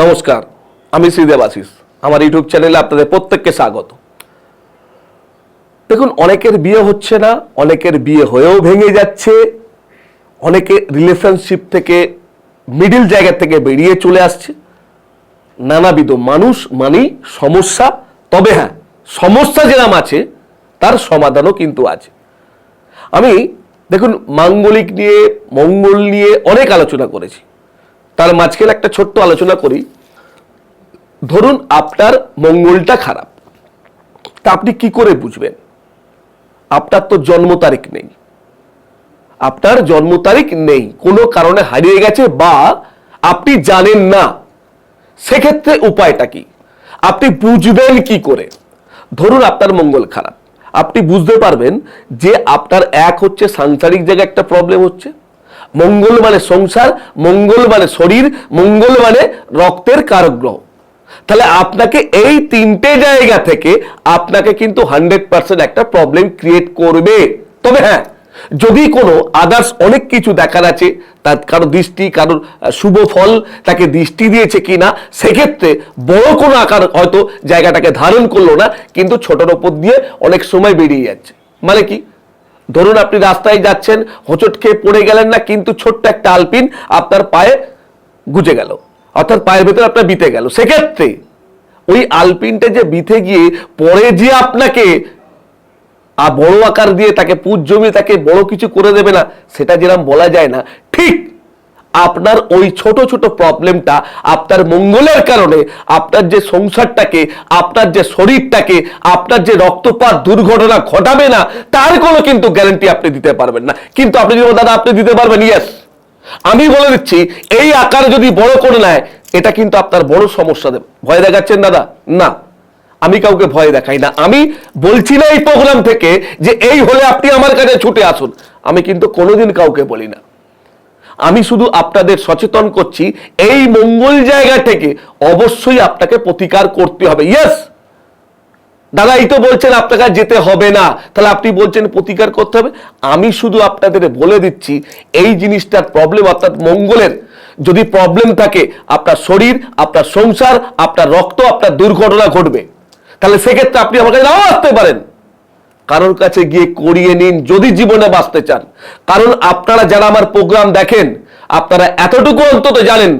নমস্কার, আমি শ্রীদেব আশিস। আমার ইউটিউব চ্যানেলে আপনাদের প্রত্যেককে স্বাগত। দেখুন, অনেকের বিয়ে হচ্ছে না, অনেকের বিয়ে হয়েও ভেঙে যাচ্ছে, অনেকে রিলেশনশিপ থেকে মিডিল জায়গা থেকে বেরিয়ে চলে আসছে। নানাবিধ মানুষ মানেই সমস্যা, তবে হ্যাঁ সমস্যা যেরাম আছে, তার সমাধানও কিন্তু আছে। আমি, দেখুন, মাঙ্গলিক নিয়ে, মঙ্গল নিয়ে অনেক আলোচনা করেছি। তার মাঝখানে একটা ছোট্ট আলোচনা করি। ধরুন আপনার মঙ্গলটা খারাপ। তা আপনি কি করে বুঝবেন? আপনার তো জন্ম তারিখ নেই। আপনার জন্ম তারিখ নেই, কোনো কারণে হারিয়ে গেছে বা আপনি জানেন না। সেক্ষেত্রে উপায়টা কি? আপনি বুঝবেন কি করে? ধরুন আপনার মঙ্গল খারাপ। আপনি বুঝতে পারবেন যে আপনার এক হচ্ছে সাংসারিক জায়গায় একটা প্রবলেম হচ্ছে। মঙ্গল মানে সংসার মঙ্গল মানে শরীর মঙ্গল মানে রক্তের কারগ্রহ। তাহলে আপনাকে এই তিনটে জায়গা থেকে আপনাকে কিন্তু হান্ড্রেড পার্সেন্ট একটা প্রবলেম ক্রিয়েট করবে। তবে হ্যাঁ যদি কোনো আদার্স অনেক কিছু দেখার আছে, তার কারও দৃষ্টি, কারোর শুভ ফল তাকে দৃষ্টি দিয়েছে কিনা, সেক্ষেত্রে বড় কোনো আকার হয়তো জায়গাটাকে ধারণ করল না, কিন্তু ছোটর ওপর দিয়ে অনেক সময় বেরিয়ে যাচ্ছে। মানে কি? ধরুন আপনি রাস্তায় যাচ্ছেন, হোঁচট খেয়ে পড়ে গেলেন না, কিন্তু ছোট্ট একটা আলপিন আপনার পায়ে গুজে গেল। অর্থাৎ পায়ের ভেতরে আপনার বিতে গেল। সেক্ষেত্রে ওই আলপিনটা যে বিথে গিয়ে পরে যে আপনাকে আর বড় আকার দিয়ে তাকে পুজ জমিয়ে তাকে বড় কিছু করে দেবে না, সেটা যেরকম বলা যায় না, ঠিক আপনার ওই ছোট ছোট প্রবলেমটা আপনার মঙ্গলের কারণে, আপনার যে সংসারটাকে, আপনার যে শরীরটাকে, আপনার যে রক্তপাত দুর্ঘটনা ঘটাবে না, তার কোনো কিন্তু গ্যারান্টি আপনি দিতে পারবেন না। কিন্তু আপনি যদি দাদা, আপনি দিতে পারবেন? ইয়েস আমি বলে দিচ্ছি, এই আকার যদি বড় করে নেয়, এটা কিন্তু আপনার বড় সমস্যা দেবে। ভয় দেখাচ্ছেন, দাদা? না। আমি কাউকে ভয় দেখাই না। আমি বলছি না এই প্রোগ্রাম থেকে যে এই হলে আপনি আমার কাছে ছুটে আসুন। আমি কিন্তু কোনোদিন কাউকে বলি না। আমি শুধু আপনাদের সচেতন করছি, এই মঙ্গল জায়গা থেকে অবশ্যই আপনাকে প্রতিকার করতে হবে। ইয়েস দাদা, এই তো বলছেন আপনাকে যেতে হবে না। তাহলে আপনি বলছেন প্রতিকার করতে হবে। আমি শুধু আপনাদের বলে দিচ্ছি, এই জিনিসটার প্রবলেম অর্থাৎ মঙ্গলের যদি প্রবলেম থাকে, আপনার শরীর, আপনার সংসার, আপনার রক্ত, আপনার দুর্ঘটনা ঘটবে। তাহলে সেক্ষেত্রে আপনি আমার কাছে নাও আসতে পারেন। কারোর কাছে গিয়ে করিয়ে নিন যদি জীবনে বাঁচতে চান। কারণ আপনারা যারা আমার প্রোগ্রাম দেখেন, আপনারা এতটুকু অন্তত জানেন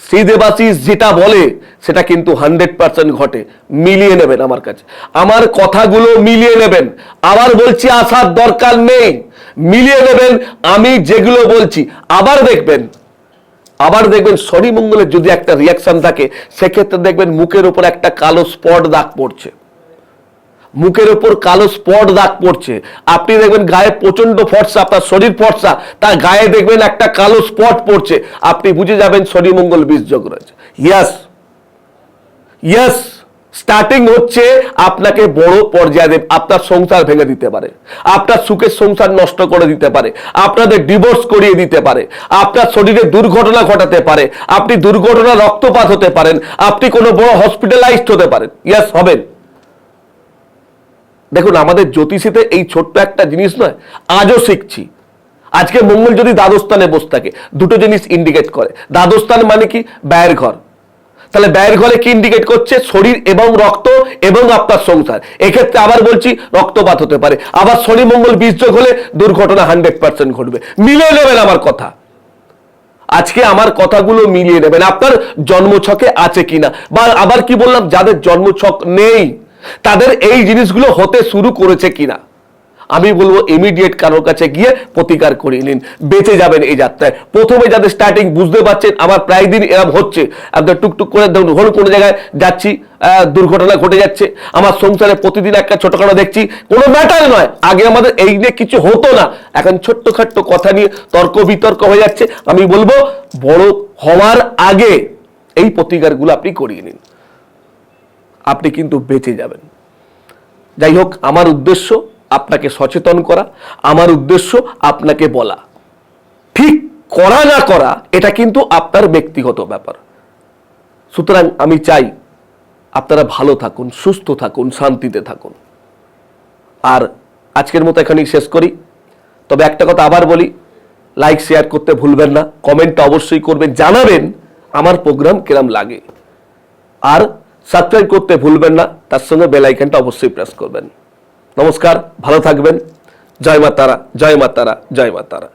শ্রীদেবাশিস যেটা বলে, সেটা কিন্তু হান্ড্রেড পার্সেন্ট ঘটে। মিলিয়ে নেবেন আমার কাছে। আমার কথাগুলো মিলিয়ে নেবেন। আবার বলছি, আসার দরকার নেই। মিলিয়ে নেবেন, আমি যেগুলো বলছি, আবার দেখবেন। আবার দেখবেন শনি মঙ্গলের যদি একটা রিয়াকশন থাকে, সেক্ষেত্রে দেখবেন মুখের উপর একটা কালো স্পট দাগ পড়ছে। মুখের ওপর কালো স্পট দাগ পড়ছে। আপনি দেখবেন গায়ে প্রচণ্ড ফর্সা, আপনার শরীর ফর্সা, তার গায়ে দেখবেন একটা কালো স্পট পড়ছে। আপনি বুঝে যাবেন শনি মঙ্গল যোগ রয়েছে। ইয়াস ইয়াস স্টার্টিং হচ্ছে আপনাকে বড় পর্যায়ে আপনার সংসার ভেঙে দিতে পারে। আপনার সুখের সংসার নষ্ট করে দিতে পারে। আপনাদের ডিভোর্স করিয়ে দিতে পারে। আপনার শরীরে দুর্ঘটনা ঘটাতে পারে। আপনি দুর্ঘটনা রক্তপাত হতে পারেন। আপনি কোনো বড় হসপিটালাইজড হতে পারেন। ইয়াস হবেন। দেখুন, আমাদের জ্যোতিষীতে এই ছোট্ট একটা জিনিস নয়, আজও শিখছি। আজকে মঙ্গল যদি দ্বাদস্থানে বসে থাকে, দুটো জিনিস ইন্ডিকেট করে। দ্বাদস্থান মানে কি? ব্যয়ের ঘর। তাহলে ব্যয়ের ঘরে কি ইন্ডিকেট করছে? শরীর এবং রক্ত এবং আপনার সংসার। এক্ষেত্রে আবার বলছি, রক্তপাত হতে পারে। আবার শনি মঙ্গল বীজযোগ হলে দুর্ঘটনা হান্ড্রেড পার্সেন্ট ঘটবে। মিলিয়ে নেবেন আমার কথা। আজকে আমার কথাগুলো মিলিয়ে নেবেন। আপনার জন্মছকে আছে কিনা? বা আবার কি বললাম? যাদের জন্মছক নেই তাদের এই জিনিসগুলো হতে শুরু করেছে কিনা? আমি বলব ইমিডিয়েট কারোর কাছে গিয়ে প্রতিকার করিয়ে নিন। বেঁচে যাবেন এই যাত্রায়। প্রথমে যাদের স্টার্টিং বুঝতে পারছেন আমার প্রায় দিন এরম হচ্ছে। একদম টুকটুক করে ধরুন ধরুন কোনো জায়গায় যাচ্ছি দুর্ঘটনা ঘটে যাচ্ছে, আমার সংসারে প্রতিদিন একটা ছোটখাটো দেখছি, কোনো ম্যাটার নয়। আগে আমাদের এই নিয়ে কিছু হতো না। এখন ছোট্ট খাট্ট কথা নিয়ে তর্ক বিতর্ক হয়ে যাচ্ছে। আমি বলব, বড় হওয়ার আগে এই প্রতিকারগুলো আপনি করিয়ে নিন। আপনি কিন্তু বেঁচে যাবেন। যাই হোক, আমার উদ্দেশ্য আপনাকে সচেতন করা, আমার উদ্দেশ্য আপনাকে বলা। ঠিক করা না করা, এটা কিন্তু আপনার ব্যক্তিগত ব্যাপার। সুতরাং আমি চাই আপনারা ভালো থাকুন, সুস্থ থাকুন, শান্তিতে থাকুন। আর আজকের মতো এখানেই শেষ করি। তবে একটা কথা আবার বলি লাইক শেয়ার করতে ভুলবেন না কমেন্টটা অবশ্যই করবেন, জানাবেন, আমার প্রোগ্রাম কিরম লাগে। আর সাবস্ক্রাইব করতে ভুলবেন না, তার সঙ্গে বেল আইকনটা অবশ্যই প্রেস করবেন। নমস্কার, ভালো থাকবেন। জয় মা তারা, জয় মা তারা, জয় মা তারা।